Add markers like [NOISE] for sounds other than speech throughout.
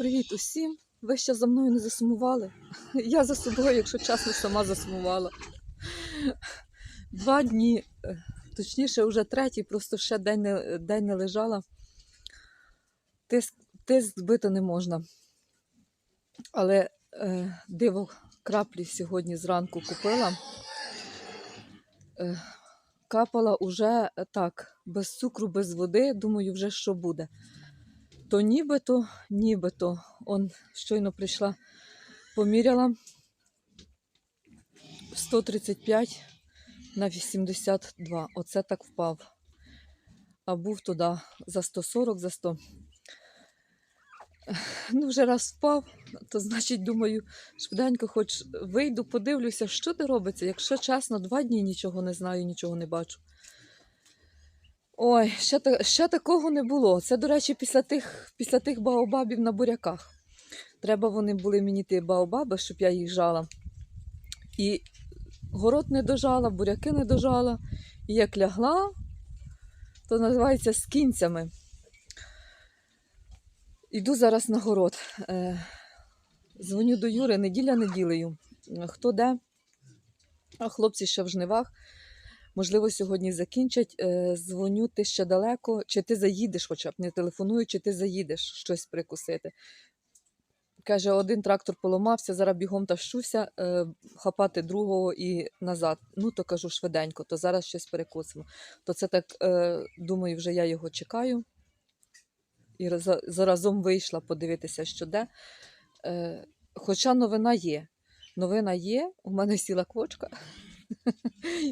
Привіт усім! Ви ще за мною не засумували? [LAUGHS] Я за собою, якщо чесно, сама засумувала. Два дні, е, точніше, вже третій, просто ще день не, день не лежала. Тиск, тиск збити не можна. Але е, диво краплі сьогодні зранку купила. Е, капала уже е, так, без цукру, без води. Думаю, вже що буде то нібито, нібито. Он щойно прийшла, поміряла 135 на 82. Оце так впав. А був туди за 140, за 100. Ну, вже раз впав, то значить, думаю, швиденько хоч вийду, подивлюся, що ти робиться. Якщо чесно, два дні нічого не знаю, нічого не бачу. Ой, ще, ще такого не було. Це, до речі, після тих, після тих баобабів на буряках. Треба вони були мені ті баобаби, щоб я їх жала. І город не дожала, буряки не дожала. І як лягла, то називається з кінцями. Іду зараз на город. Е, дзвоню до Юри, неділя неділею. Хто де? А хлопці ще в жнивах. Можливо, сьогодні закінчать. Е, Дзвоню, ти ще далеко, чи ти заїдеш, хоча б не телефоную, чи ти заїдеш щось прикусити. Каже, один трактор поламався, зараз бігом тащуся, е, хапати другого і назад. Ну, то кажу швиденько, то зараз щось перекусимо. То це так, е, думаю, вже я його чекаю. І раз- заразом вийшла подивитися, що де. Хоча новина є. Новина є, у мене сіла квочка.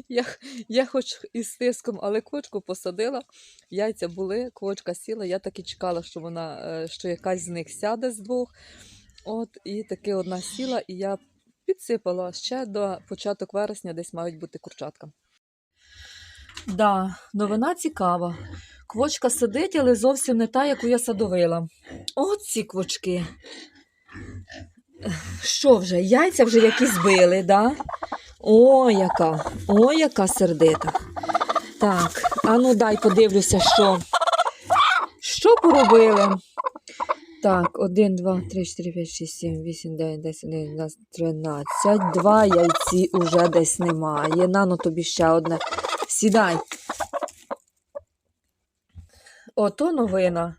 Я, я хоч із тиском, але квочку посадила. Яйця були, квочка сіла. Я так і чекала, що вона, е, що якась з них сяде з двох. От, і таки одна сіла, і я підсипала ще до початок вересня, десь мають бути курчатка. Да, новина цікава. Квочка сидить, але зовсім не та, яку я садовила. От ці квочки. Що вже? Яйця вже якісь збили, да? О, яка, о, яка сердита. Так, а ну дай подивлюся, що. Що поробили? Так, 1, 2, 3, 4, 5, 6, 7, 8, 9, 10, 11, 12, 13. Два яйці уже десь немає. Нано тобі ще одне. Сідай. Ото новина.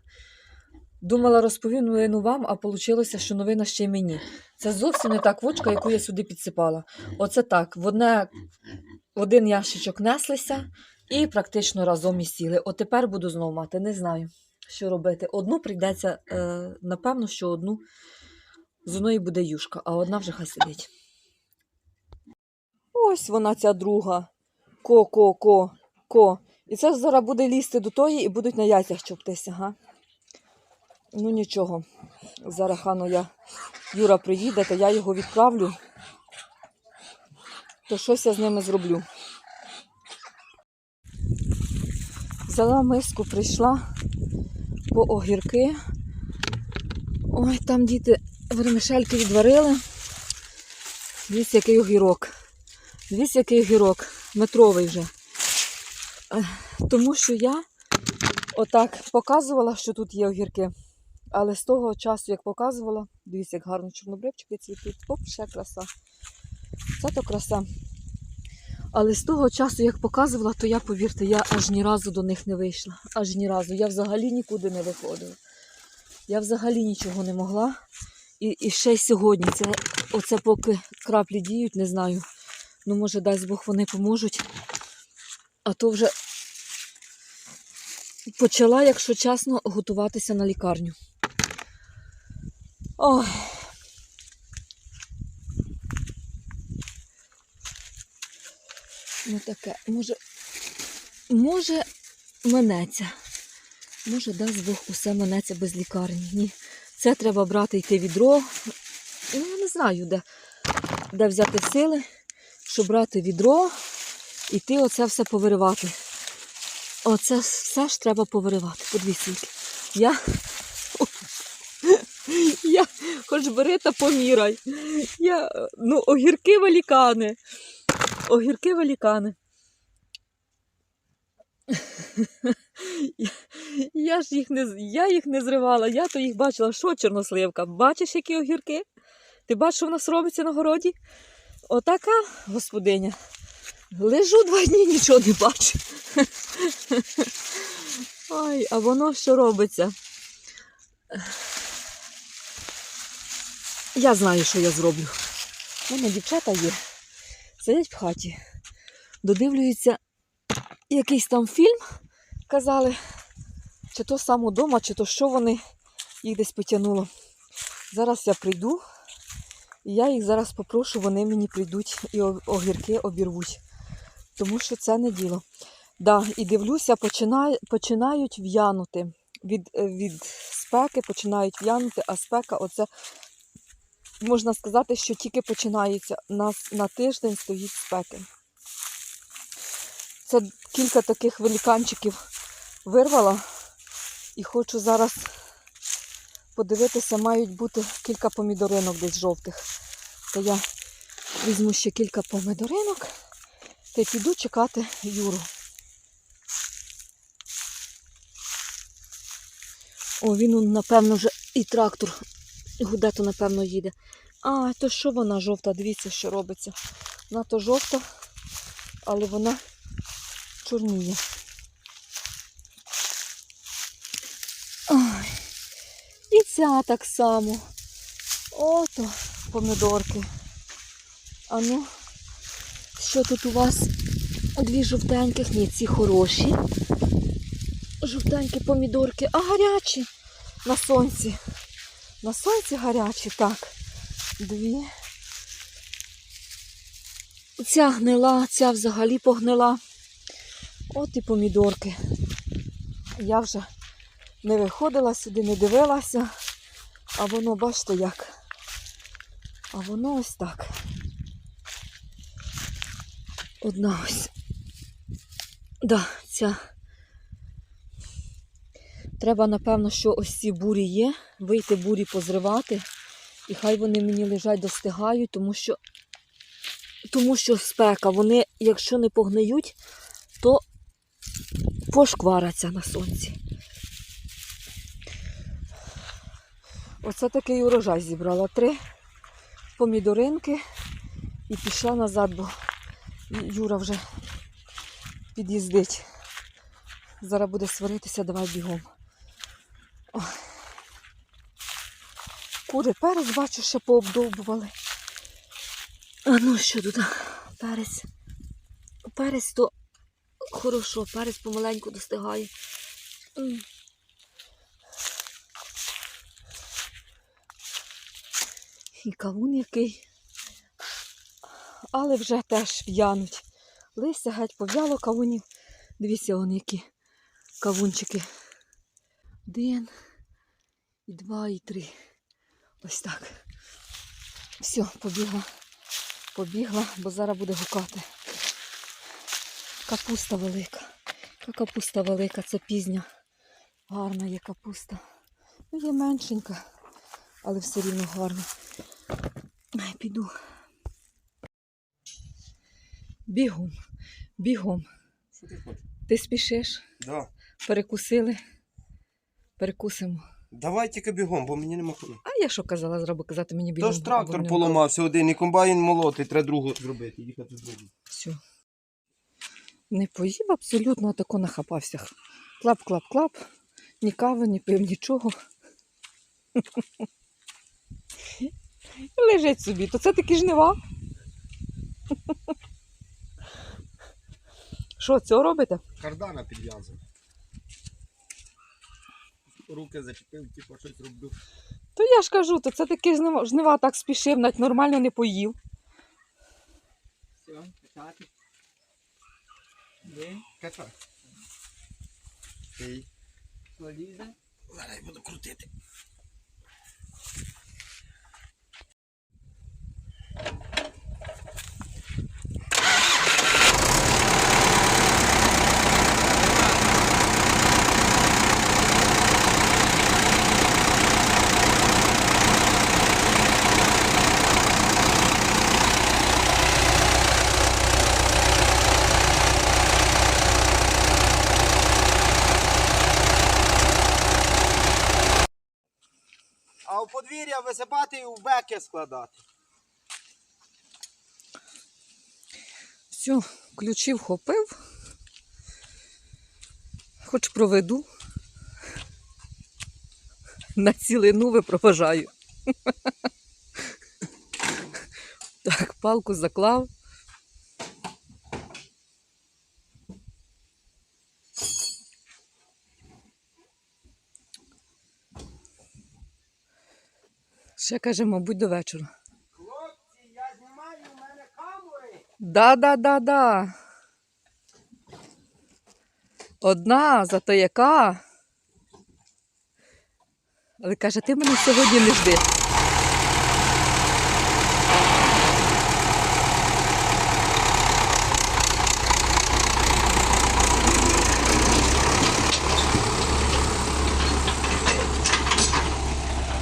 Думала, розповім новину вам, а вийшло, що новина ще й мені. Це зовсім не та квочка, яку я сюди підсипала. Оце так. В, одне, в один ящичок неслися і практично разом і сіли. От тепер буду знову мати, не знаю, що робити. Одну прийдеться, е, напевно, що одну з одної буде юшка, а одна вже хай сидить. Ось вона, ця друга. Ко-ко-ко. ко. І це зараз буде лізти до тої і будуть на яйцях чоптися, га? Ну нічого. Зараз хану я Юра приїде, то я його відправлю. То щось я з ними зроблю. Взяла миску, прийшла по огірки. Ой, там діти вермишельки відварили. Дивіться, який огірок. Дивіться, який огірок. Метровий вже. Тому що я отак показувала, що тут є огірки. Але з того часу, як показувала, дивіться, як гарно чорнобривчики цвітуть. Оп, ще краса. Це то краса. Але з того часу, як показувала, то я, повірте, я аж ні разу до них не вийшла. Аж ні разу. Я взагалі нікуди не виходила. Я взагалі нічого не могла. І, і ще й сьогодні. Це, оце поки краплі діють, не знаю. Ну, може, дасть Бог вони поможуть. А то вже почала, якщо чесно, готуватися на лікарню. Ой. Ну таке, може, може, минеться. Може, дасть Бог усе минеться без лікарні. Ні. Це треба брати йти відро. Ну, я не знаю, де, де взяти сили, щоб брати відро, іти оце все повиривати. Оце все ж треба повиривати. Подивіться. Я хоч бери та поміряй. Я, ну, огірки великани. Огірки великани. Я, [LAUGHS] я ж їх не, я їх не зривала, я то їх бачила, що чорносливка. Бачиш, які огірки? Ти бачиш, що в нас робиться на городі? Отака господиня. Лежу два дні, нічого не бачу. [LAUGHS] Ой, а воно що робиться? Я знаю, що я зроблю. У мене дівчата є. Сидять в хаті, додивлюються якийсь там фільм, казали, чи то сам удома, чи то що вони їх десь потягнуло. Зараз я прийду, і я їх зараз попрошу, вони мені прийдуть і огірки обірвуть. Тому що це не діло. Да, і дивлюся, починає, починають в'янути. Від, е, від спеки починають в'янути, а спека оце можна сказати, що тільки починається. На, на тиждень стоїть спеки. Це кілька таких великанчиків вирвала. І хочу зараз подивитися, мають бути кілька помідоринок десь жовтих. То я візьму ще кілька помідоринок та й піду чекати Юру. О, він, напевно, вже і трактор гуде, то, напевно, їде. А, то що вона жовта? Дивіться, що робиться. Вона то жовта, але вона чорніє. Ой. І ця так само. Ото помидорки. А ну, що тут у вас? Дві жовтеньких, ні, ці хороші. Жовтенькі помідорки, а гарячі на сонці. На сонці гарячі, так. Дві. Ця гнила, ця взагалі погнила. От і помідорки. Я вже не виходила сюди, не дивилася, а воно, бачите як. А воно ось так. Одна ось. Да, ця. Треба, напевно, що ось ці бурі є, вийти бурі позривати. І хай вони мені лежать, достигають, тому що, тому що спека. Вони, якщо не погниють, то пошквараться на сонці. Оце такий урожай зібрала. Три помідоринки і пішла назад, бо Юра вже під'їздить. Зараз буде сваритися, давай бігом. Ой. Кури перець, бачу, ще пообдовбували. А ну що тут? Перець. Перець то хорошо, перець помаленьку достигає. І кавун який. Але вже теж в'януть. Листя геть пов'яло кавунів. Дивіться, вон які кавунчики. Один, і два, і три. Ось так. Все, побігла. Побігла, бо зараз буде гукати. Капуста велика. Яка капуста велика, це пізня. Гарна є капуста. Ну, є меншенька, але все рівно гарна. Ай, піду. Бігом, бігом. Що ти хочеш? Ти спішиш? Да. Перекусили. Перекусимо. Давай тільки бігом, бо мені нема коли. А я що казала, треба казати мені бігом. Тож трактор поламався один, і комбайн молотий, треба другу зробити, їхати з другим. Все. Не поїв абсолютно, тако нахапався. Клап-клап-клап. Ні кави, ні пив, нічого. Лежить собі. То це такі жнива. Що, цього робите? Кардана підв'язав. Руки зачепив, типу щось роблю. То я ж кажу, то це таки жнива, жнива так спішив, навіть нормально не поїв. Все, качати. Де? Ей. Що? Зараз я буду крутити. А висипати і в беки складати. Все, ключі вхопив. Хоч проведу. На цілину випроважаю. Так, палку заклав. Ще каже, мабуть, до вечора. Хлопці, я знімаю, у мене камери. Да, да, да, да. Одна, зато яка. Але каже, ти мене сьогодні не жди.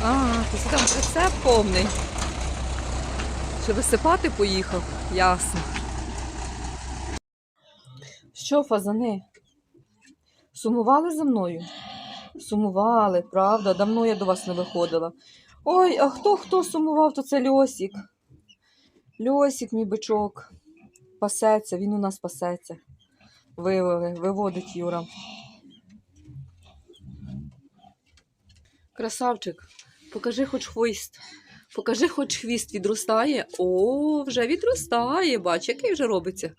А, то це там прицеп повний. Що висипати поїхав? Ясно. Що, фазани? Сумували за мною? Сумували, правда, давно я до вас не виходила. Ой, а хто хто сумував, то це Льосік. Льосік, мій бичок. Пасеться, він у нас пасеться. Вивели, виводить Юра. Красавчик, покажи хоч хвіст. Покажи, хоч хвіст відростає. О, вже відростає. Бач, який вже робиться.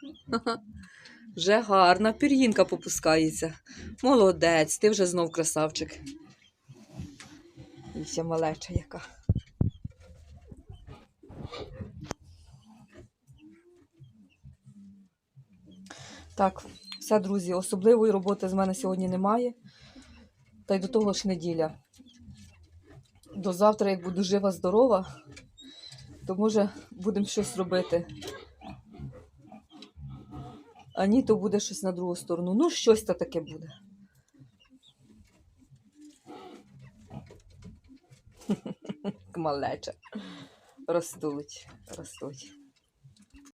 Вже гарна пір'їнка попускається. Молодець, ти вже знов красавчик. І вся малеча яка. Так, все, друзі, особливої роботи з мене сьогодні немає. Та й до того ж неділя. До завтра, як буду жива, здорова, то може будемо щось робити. А ні, то буде щось на другу сторону. Ну, щось то таке буде. [LAUGHS] Малеча. Ростуть, ростуть.